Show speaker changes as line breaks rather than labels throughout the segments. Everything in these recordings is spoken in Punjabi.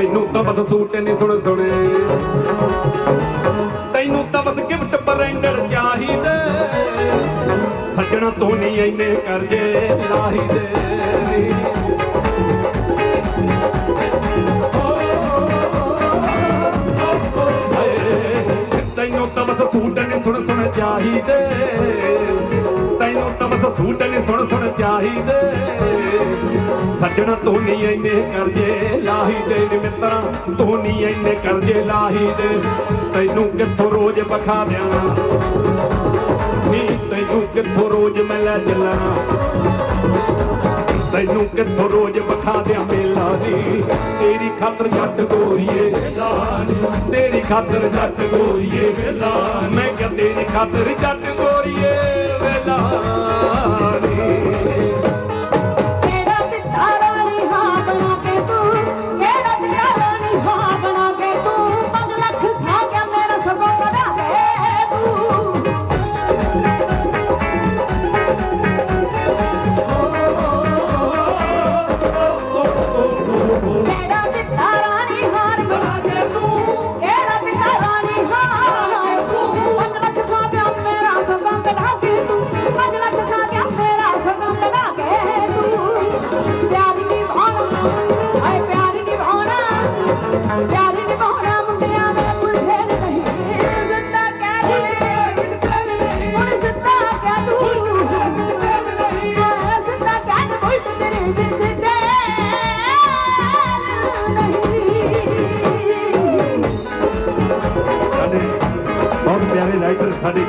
ਤੈਨੂੰ ਤਾਂ ਬਸ ਸੂਟ ਨਹੀਂ ਸੁਣ ਸੁਣੇ। ਤੈਨੂੰ ਤਾਂ ਬਸ ਗਿਫਟ ਪਰੈਂਡਰ ਚਾਹੀਦੇ। ਸੱਜਣਾ ਤੋਂ ਨਹੀਂ ਐਨੇ ਕਰਜੇ ਲਾਹੀਦੇ ਨੀ। ਤੈਨੂੰ ਤਾਂ ਬਸ ਸੂਟ ਨਹੀਂ ਸੁਣ ਸੁਣ ਚਾਹੀਦੇ। ਸੂਟ ਨਹੀਂ ਸੁਣ ਸੁਣ ਚਾਹੀਦੇ। ਸੱਜਣਾ ਤੂੰ ਨਹੀਂ ਐਨੇ ਕਰਜੇ ਲਾਹੀਦੇ ਨੀ ਮਿੱਤਰਾਂ, ਤੂੰ ਨਹੀਂ ਐਨੇ ਕਰਜੇ ਲਾਹੀਦੇ। ਤੈਨੂੰ ਕਿੱਥੋਂ ਰੋਜ਼ ਬਖਾ ਦਿਆਂ ਨੀ, ਤੈਨੂੰ ਕਿੱਥੋਂ ਰੋਜ਼ ਮੈਂ ਲੈ ਚੱਲਾਂ ਤੈਨੂੰ ਕਿੱਥੋਂ ਰੋਜ਼ ਬਖਾ ਦਿਆਂ ਮੇਲਾ ਨੀ? ਤੇਰੀ ਖਾਤਰ ਜੱਟ ਗੋਰੀਏ ਤੇਰੀ ਖਾਤਰ ਜੱਟ ਗੋਰੀਏ ਵੇਲਾ ਮੈਂ ਕਿਹਾ ਤੇਰੀ ਖਾਤਰ ਜੱਟ ਗੋਰੀਏ।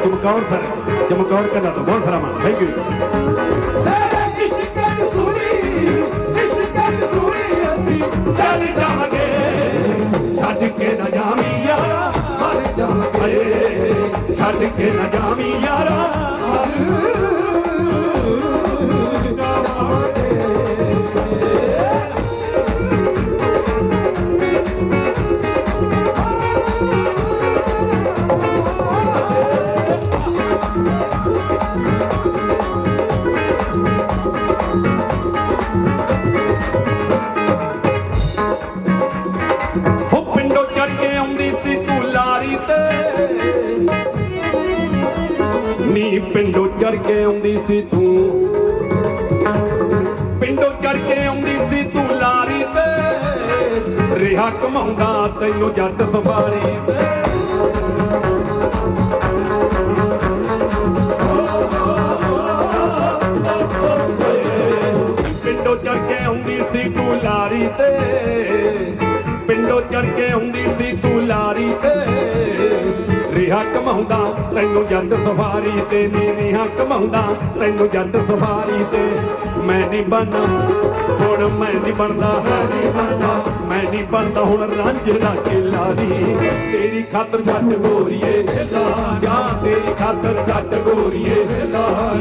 ਚਮਕੌਰ ਸਰ, ਚਮਕੌਰ ਕਲਾ ਤੋਂ ਬਹੁਤ ਸਾਰਾ ਮਾਨ ਥੈਂਕ ਯੂ
ਤੇਰੇ ਇਸ਼ਕਨ ਸੁਣੀ ਇਸ਼ਕਨ ਸੁਣੀ ਅਸੀਂ
ਚੱਲ ਜਾਵਾਂਗੇ। ਛੱਡ ਕੇ ਨਾ ਜਾਵੀਂ ਯਾਰਾ
ਮਰ ਜਾਵਾਂਗੇ।
ਛੱਡ ਕੇ ਨਾ ਜਾਵੀਂ ਯਾਰਾ ਹੋ ਨੀ ਪਿੰਡੋਂ ਚੜ ਕੇ ਆਉਂਦੀ ਸੀ ਤੂੰ। ਪਿੰਡੋਂ ਚੜ ਕੇ ਆਉਂਦੀ ਸੀ ਤੂੰ ਲਾਰੀ ਤੇ। ਰਿਹਾ ਕਮਾਉਂਦਾ ਤੈਨੂੰ ਜੱਟ ਸਵਾਰੀ ਤੇ। ਪਿੰਡੋਂ ਚੜ ਕੇ ਆਉਂਦੀ ਸੀ ਤੂੰ ਲਾਰੀ ਤੇ। ਪਿੰਡੋਂ ਚੜ ਕੇ ਹੁੰਦੀ ਸੀ ਤੂੰ ਲਾਰੀ ਤੇ। ਰਿਹਾ ਕਮਾਉਂਦਾ ਤੈਨੂੰ ਜੱਟ ਸਫਾਰੀ ਤੇ ਨੀ ਰਿਹਾ ਕਮਾਉਂਦਾ ਤੈਨੂੰ ਜੱਟ ਸਫਾਰੀ ਤੇ ਮੈਂ ਨਹੀਂ ਬਣਨਾ, ਹੁਣ ਮੈਂ ਨਹੀਂ ਬਣਦਾ, ਮੈਂ ਨਹੀਂ ਬਣਦਾ ਮੈਂ ਨਹੀਂ ਬਣਦਾ, ਹੁਣ ਰਾਂਝਾ ਕੇ ਲਾਰੀ ਤੇਰੀ ਖਾਤਰ ਜੱਟ ਗੋਰੀਏ ਜਾਂ, ਤੇਰੀ ਖਾਤਰ ਜੱਟ ਗੋਰੀਏ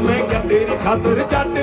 ਮੈਂ ਕਿਹਾ ਤੇਰੀ ਖਾਤਰ ਜੱਟ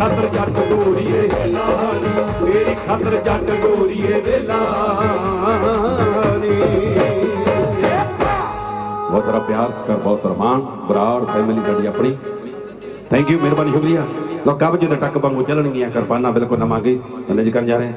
ਖਾਤਰ ਜੱਟ ਗੋਰੀਏ ਲਾਨੀ ਮੇਰੀ ਖਾਤਰ ਜੱਟ ਗੋਰੀਏ ਦੇ ਲਾਨੀ ਬਹੁਤ ਸਾਰਾ ਪਿਆਰ ਕਰ ਬਹੁਤ ਸਨਮਾਨ ਬਰਾੜ ਫੈਮਿਲੀ ਸਾਡੀ ਆਪਣੀ। ਥੈਂਕ ਯੂ ਮਿਹਰਬਾਨੀ, ਸ਼ੁਕਰੀਆ। ਲੋਕਾਂ ਵਿੱਚ ਜਦੋਂ ਟੱਕ ਵਾਂਗੂ ਚੱਲਣਗੀਆਂ, ਕਿਰਪਾਨਾਂ ਬਿਲਕੁਲ ਨਵਾਂਗੇ ਜੀ ਕਰਨ ਜਾ ਰਹੇ ਹਾਂ।